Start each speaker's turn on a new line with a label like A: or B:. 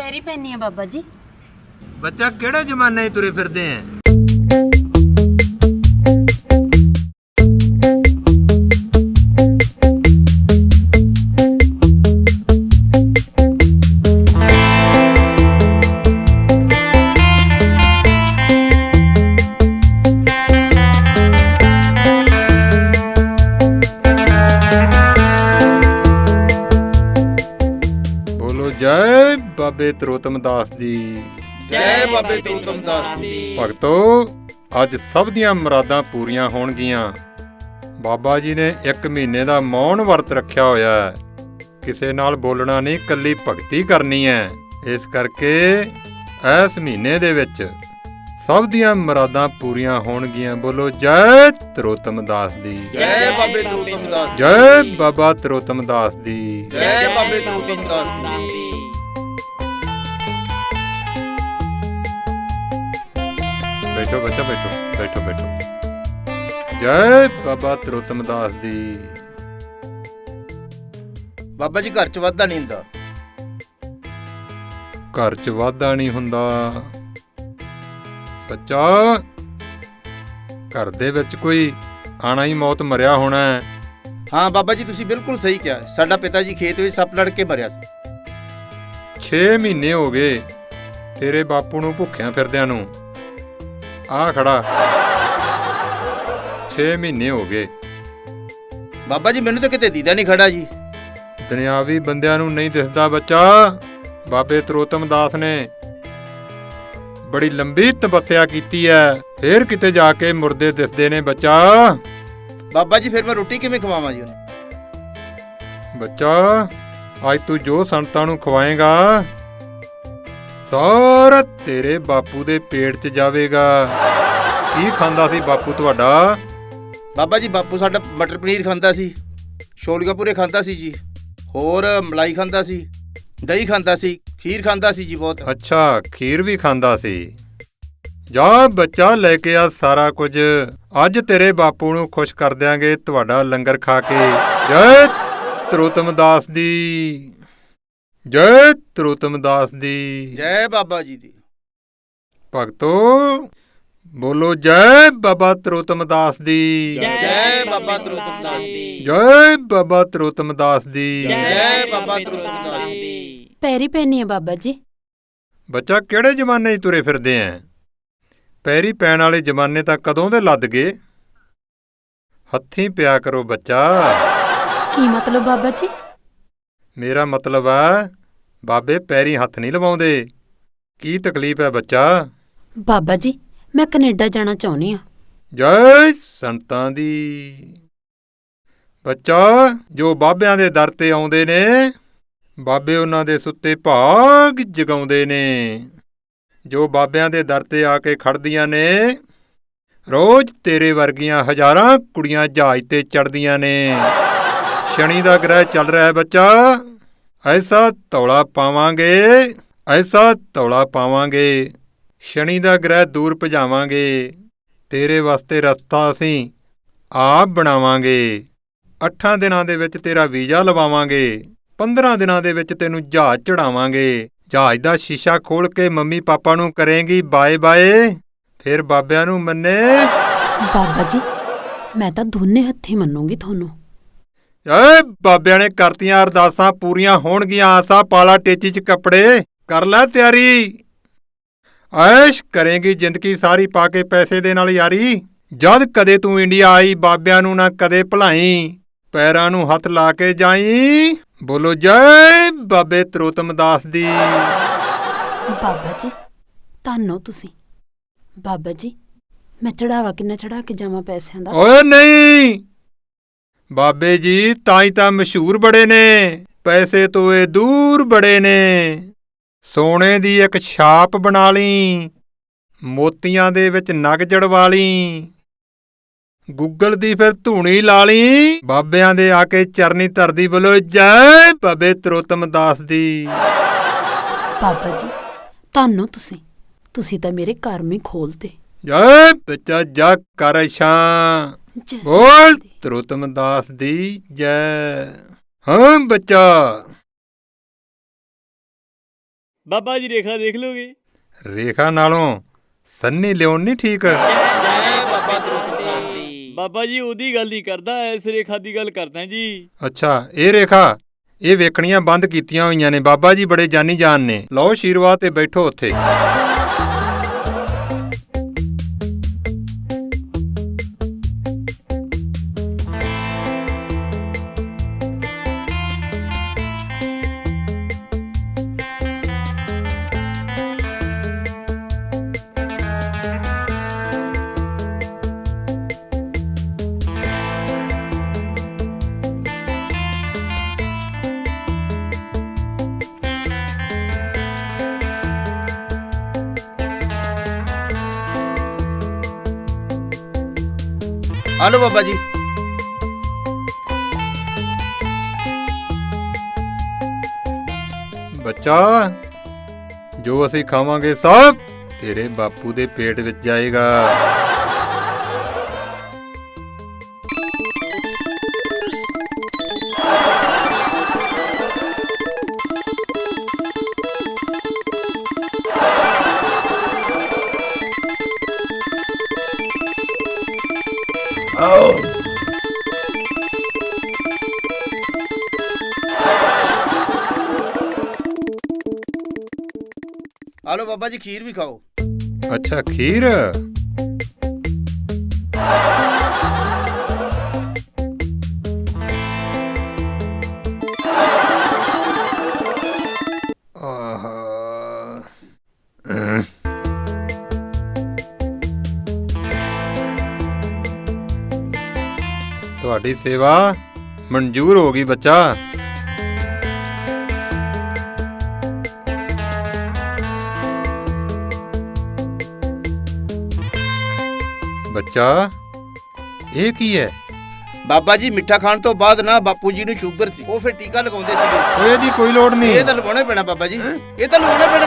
A: ਪੈਰੀ ਪੈਣੀ ਆ ਬਾਬਾ ਜੀ।
B: ਬੱਚਾ ਕਿਹੜੇ ਜ਼ਮਾਨੇ 'ਚ ਤੁਰੇ ਫਿਰਦੇ ਐ ਜੈ ਬਾਬੇ ਤਰੋਤਮ ਦਾਸ ਦੀ।
C: ਜੈ ਬਾਬੇ ਤੂਤਮ ਦਾਸ ਦੀ।
B: ਭਗਤੋ ਅੱਜ ਸਭ ਦੀਆਂ ਮੁਰਾਦਾਂ ਪੂਰੀਆਂ ਹੋਣਗੀਆਂ। ਬਾਬਾ ਜੀ ਨੇ ਇੱਕ ਮਹੀਨੇ ਦਾ ਮੌਨ ਵਰਤ ਰੱਖਿਆ ਹੋਇਆ ਹੈ। ਕਿਸੇ ਨਾਲ ਬੋਲਣਾ ਨਹੀਂ ਕੱਲੀ ਭਗਤੀ ਕਰਨੀ ਹੈ। ਇਸ ਕਰਕੇ ਇਸ ਮਹੀਨੇ ਦੇ ਵਿੱਚ ਸਭ ਦੀਆਂ ਮੁਰਾਦਾਂ ਪੂਰੀਆਂ ਹੋਣਗੀਆਂ। ਬੋਲੋ ਜੈ ਤਰੋਤਮ ਦਾਸ ਦੀ।
C: ਜੈ ਬਾਬੇ ਤੂਤਮ ਦਾਸ
B: ਜੈ ਬਾਬਾ ਤਰੋਤਮ ਦਾਸ ਦੀ।
C: ਜੈ ਬਾਬੇ ਤੂਤਮ ਦਾਸ ਦੀ।
B: ਬੈਠੋ ਬੱਚਾ ਬੈਠੋ ਬੈਠੋ ਬੈਠੋ। ਜੈ ਬਾਬਾ ਤਰੋਤਮ ਦਾਸ ਦੀ।
C: ਬਾਬਾ ਜੀ ਘਰ ਚ ਵਾਧਾ ਨਹੀਂ ਹੁੰਦਾ।
B: ਘਰ 'ਚ ਵਾਧਾ ਨਹੀਂ ਹੁੰਦਾ। ਬੱਚਾ ਘਰ ਦੇ ਵਿੱਚ ਕੋਈ ਆਣਾ ਹੀ ਮੌਤ ਮਰਿਆ ਹੋਣਾ ਹੈ।
C: ਹਾਂ ਬਾਬਾ ਜੀ ਤੁਸੀਂ ਬਿਲਕੁਲ ਸਹੀ ਕਿਹਾ। ਸਾਡਾ ਪਿਤਾ ਜੀ ਖੇਤ ਵਿੱਚ ਸੱਪ ਲੜ ਕੇ ਮਰਿਆ ਸੀ।
B: 6 ਮਹੀਨੇ ਹੋ ਗਏ ਤੇਰੇ ਬਾਪੂ ਨੂੰ ਭੁੱਖਿਆਂ ਫਿਰਦਿਆਂ ਨੂੰ। ਆ ਖੜਾ 6 ਮਹੀਨੇ ਹੋ ਗਏ
C: ਬਾਬਾ ਜੀ ਮੈਨੂੰ ਤਾਂ ਕਿਤੇ ਦੀਦਾ ਨਹੀਂ ਖੜਾ ਜੀ।
B: ਦੁਨਿਆਵੀ ਬੰਦਿਆਂ ਨੂੰ ਨਹੀਂ ਦਿਸਦਾ ਬੱਚਾ। ਬਾਬੇ ਤਰੋਤਮ ਦਾਸ ਨੇ ਬੜੀ ਲੰਬੀ ਤਪੱਸਿਆ ਕੀਤੀ ਹੈ ਫੇਰ ਕਿਤੇ ਜਾ ਕੇ ਮੁਰਦੇ ਦਿਸਦੇ ਨੇ ਬੱਚਾ।
C: ਬਾਬਾ ਜੀ ਫਿਰ ਮੈਂ ਰੋਟੀ ਕਿਵੇਂ ਖਵਾਵਾਂ ਜੀ ਉਹਨੂੰ?
B: ਬੱਚਾ ਅੱਜ ਤੂੰ ਜੋ ਸੰਤਾਂ ਨੂੰ ਖਵਾਏਗਾ ਸਾਰਾ ਤੇਰੇ ਬਾਪੂ ਦੇ ਪੇਟ 'ਚ ਜਾਵੇਗਾ। ਕੀ ਖਾਂਦਾ ਸੀ ਬਾਪੂ ਤੁਹਾਡਾ?
C: ਬਾਬਾ ਜੀ ਬਾਪੂ ਸਾਡਾ ਮਟਰ ਪਨੀਰ ਖਾਂਦਾ ਸੀ ਛੋਲੀਆਂ ਪੂਰੇ ਖਾਂਦਾ ਸੀ ਜੀ ਹੋਰ ਮਲਾਈ ਖਾਂਦਾ ਸੀ ਦਹੀਂ ਖਾਂਦਾ ਸੀ ਖੀਰ ਖਾਂਦਾ ਸੀ ਜੀ ਬਹੁਤ।
B: ਅੱਛਾ ਖੀਰ ਵੀ ਖਾਂਦਾ ਸੀ। ਜਾ ਬੱਚਾ ਲੈ ਕੇ ਆ ਸਾਰਾ ਕੁਝ। ਅੱਜ ਤੇਰੇ ਬਾਪੂ ਨੂੰ ਖੁਸ਼ ਕਰ ਦਿਆਂਗੇ ਤੁਹਾਡਾ ਲੰਗਰ ਖਾ ਕੇ। ਜੈ ਤਰੋਤਮ ਦਾਸ ਦੀ। ਜੈ ਤਰੋਤਮ ਦਾਸ ਦੀ।
C: ਜੈ ਬਾਬਾ ਜੀ ਦੀ।
B: ਭਗਤੋ ਬੋਲੋ ਜੈ ਬਾਬਾ ਤਰੋਤਮ ਦਾਸ ਦੀ।
C: ਜੈ ਬਾਬਾ ਤਰੁਤਮ ਦਾਸ ਦੀ।
B: ਜੈ ਬਾਬਾ ਤਰੋਤਮ ਦਾਸ ਦੀ।
C: ਜੈ ਬਾਬਾ ਤਰੁਤਮ ਦਾਸ ਦੀ।
A: ਪੈਰੀ ਪੈਣੀ ਆ ਬਾਬਾ ਜੀ।
B: ਬੱਚਾ ਕਿਹੜੇ ਜ਼ਮਾਨੇ 'ਚ ਤੁਰੇ ਫਿਰਦੇ ਐ? ਪੈਰੀ ਪੈਣ ਵਾਲੇ ਜ਼ਮਾਨੇ ਤਾਂ ਕਦੋਂ ਦੇ ਲੱਦ ਗਏ? ਹੱਥੀਂ ਪਿਆ ਕਰੋ ਬੱਚਾ।
A: ਕੀ ਮਤਲਬ ਬਾਬਾ ਜੀ?
B: ਮੇਰਾ ਮਤਲਬ ਆ ਬਾਬੇ ਪੈਰੀ ਹੱਥ ਨਹੀਂ ਲਵਾਉਂਦੇ। ਕੀ ਤਕਲੀਫ ਹੈ ਬੱਚਾ?
A: ਬਾਬਾ ਜੀ ਮੈਂ ਕੈਨੇਡਾ ਜਾਣਾ ਚਾਹੁੰਦੀ ਆ
B: ਜੈ ਸੰਤਾਂ ਦੀ। ਬੱਚਾ ਜੋ ਬਾਬਿਆਂ ਦੇ ਦਰ ਤੇ ਆਉਂਦੇ ਨੇ ਬਾਬੇ ਉਹਨਾਂ ਦੇ ਸੁੱਤੇ ਭਾਗ ਜਗਾਉਂਦੇ ਨੇ। ਜੋ ਬਾਬਿਆਂ ਦੇ ਦਰ ਤੇ ਆ ਕੇ ਖੜਦੀਆਂ ਨੇ ਰੋਜ਼ ਤੇਰੇ ਵਰਗੀਆਂ ਹਜ਼ਾਰਾਂ ਕੁੜੀਆਂ ਜਹਾਜ਼ ਤੇ ਚੜਦੀਆਂ ਨੇ। ਸ਼ਨੀ ਦਾ ਗ੍ਰਹਿ ਚੱਲ ਰਿਹਾ ਹੈ ਬੱਚਾ। ਐਸਾ ਤੌਲਾ ਪਾਵਾਂਗੇ, ਐਸਾ ਤੌਲਾ ਪਾਵਾਂਗੇ। ਸ਼ਨੀ ਦਾ ਗ੍ਰਹਿ ਦੂਰ ਭਜਾਵਾਂਗੇ। ਤੇਰੇ ਵਾਸਤੇ ਰਸਤਾ ਅਸੀਂ ਆਪ ਬਣਾਵਾਂਗੇ। ਅੱਠਾਂ ਦਿਨਾਂ ਦੇ ਵਿੱਚ ਤੇਰਾ ਵੀਜ਼ਾ ਲਵਾਵਾਂਗੇ। 15 ਦਿਨਾਂ ਦੇ ਵਿੱਚ ਤੈਨੂੰ ਜਹਾਜ਼ ਚੜਾਵਾਂਗੇ। ਜਹਾਜ਼ ਦਾ ਸ਼ੀਸ਼ਾ ਖੋਲ ਕੇ ਮੰਮੀ ਪਾਪਾ ਨੂੰ ਕਰੇਗੀ ਬਾਏ ਬਾਏ। ਫਿਰ ਬਾਬਿਆਂ ਨੂੰ ਮੰਨੇ।
A: ਬਾਬਾ ਜੀ, ਮੈਂ ਤਾਂ ਦੋਨੇ ਹੱਥੀ ਮੰਨੂਗੀ ਤੁਹਾਨੂੰ।
B: ਏ ਬਾਬਿਆਂ ਨੇ ਕਰਤੀਆਂ ਅਰਦਾਸਾਂ ਪੂਰੀਆਂ ਹੋਣਗੀਆਂ ਆਸਾ ਪਾਲਾ ਟੇਚੀ ਚ ਕੱਪੜੇ। ਕਰ ਲੈ ਤਿਆਰੀ। ਐਸ਼ ਕਰੇਂਗੀ ਜ਼ਿੰਦਗੀ ਸਾਰੀ ਪਾ ਕੇ ਪੈਸੇ ਦੇ ਨਾਲ ਯਾਰੀ। ਜਦ ਕਦੇ ਤੂੰ ਇੰਡੀਆ ਆਈ ਬਾਬਿਆਂ ਨੂੰ ਨਾ ਕਦੇ ਭੁਲਾਈ। ਪੈਰਾਂ ਨੂੰ ਹੱਥ ਲਾ ਕੇ ਜਾਈ। ਬੋਲੋ ਜੈ ਬਾਬੇ ਤਰੋਤਮ ਦਾਸ ਦੀ।
A: ਬਾਬਾ ਜੀ ਧੰਨੋ ਤੁਸੀਂ। ਬਾਬਾ ਜੀ ਮੈਂ ਚੜਾਵਾ ਕਿੰਨਾ ਚੜਾ ਕੇ ਜਾਵਾਂ ਪੈਸਿਆਂ ਦਾ?
B: ਓਏ ਨਹੀਂ। ਬਾਬੇ ਜੀ ਤਾਂ ਹੀ ਤਾਂ ਮਸ਼ਹੂਰ ਬੜੇ ਨੇ। ਪੈਸੇ ਤੋਂ ਇਹ ਦੂਰ ਬੜੇ ਨੇ। ਸੋਨੇ ਦੀ ਇੱਕ ਛਾਪ ਬਣਾ ਲਈ। ਮੋਤੀਆਂ ਦੇ ਵਿੱਚ ਨਗ ਜੜਵਾ ਲਈ। ਗੂਗਲ ਦੀ ਫਿਰ ਧੂਣੀ ਲਾ ਲਈ। ਬਾਬਿਆਂ ਦੇ ਆ ਕੇ ਚਰਨੀ ਧਰਦੀ ਬੋਲੋ ਜੈ ਬਾਬੇ ਤਰੋਤਮ ਦਾਸ ਦੀ।
A: ਬਾਬਾ ਜੀ ਧੰਨੋ ਤੁਸੀਂ। ਤੁਸੀਂ ਤਾਂ ਮੇਰੇ ਕਰਮ ਹੀ ਖੋਲਤੇ।
B: ਜੈ ਬੱਚਾ ਜਾ ਕਰ ਛਾਂ
A: ਜੈ
B: ਬੋਲ ਤਰੋਤਮ ਦਾਸ ਦੀ ਜੈ। ਹਾਂ ਬੱਚਾ।
D: ਬਾਬਾ ਜੀ ਰੇਖਾ ਦੇਖ ਲੋਗੇ
B: ਰੇਖਾ ਨਾਲੋਂ ਸੰਨੀ ਲਿਓਨ ਨਹੀਂ ਠੀਕ?
C: ਜੈ ਬਾਬਾ ਦਰੁਪਾਲ ਦੀ।
D: ਬਾਬਾ ਜੀ ਉਹਦੀ ਗੱਲ ਨਹੀਂ ਕਰਦਾ ਐਸ ਰੇਖਾ ਦੀ ਗੱਲ ਕਰਦਾ ਜੀ।
B: ਅੱਛਾ ਇਹ ਰੇਖਾ ਇਹ ਵੇਖਣੀਆਂ ਬੰਦ ਕੀਤੀਆਂ ਹੋਈਆਂ ਨੇ। ਬਾਬਾ ਜੀ ਬੜੇ ਜਾਨੀ ਜਾਨ ਨੇ। ਲਓ ਆਸ਼ੀਰਵਾਦ ਤੇ ਬੈਠੋ ਉੱਥੇ।
C: ਹਲੋ ਬਾਬਾ ਜੀ
B: ਬੱਚਾ ਜੋ ਅਸੀਂ ਖਾਵਾਂਗੇ ਸਭ ਤੇਰੇ ਬਾਪੂ ਦੇ ਪੇਟ ਵਿੱਚ ਜਾਏਗਾ।
C: ਹਲੋ ਬਾਬਾ ਜੀ, ਖੀਰ ਵੀ ਖਾਓ।
B: ਅੱਛਾ, ਖੀਰ? ਆਹਾ। ਅਹ। ਤੁਹਾਡੀ ਸੇਵਾ ਮਨਜ਼ੂਰ ਹੋ ਗਈ ਬੱਚਾ। ਬੱਚਾ ਇਹ ਕੀ ਹੈ?
C: ਬਾਬਾ ਜੀ ਮਿੱਠਾ ਖਾਣ ਤੋਂ ਬਾਅਦ ਨਾ ਬਾਪੂ ਜੀ ਨੂੰ ਸ਼ੂਗਰ ਸੀ। ਉਹ ਫਿਰ ਟੀਕਾ ਲਗਾਉਂਦੇ ਸੀਗੇ
B: ਓਏ ਇਹਦੀ ਕੋਈ ਲੋੜ ਨਹੀਂ।
C: ਇਹ ਤਾਂ ਲਵਾਉਣਾ ਪੈਣਾ ਬਾਬਾ ਜੀ। ਇਹ ਤਾਂ ਲਵਾਉਣਾ ਪੈਣਾ।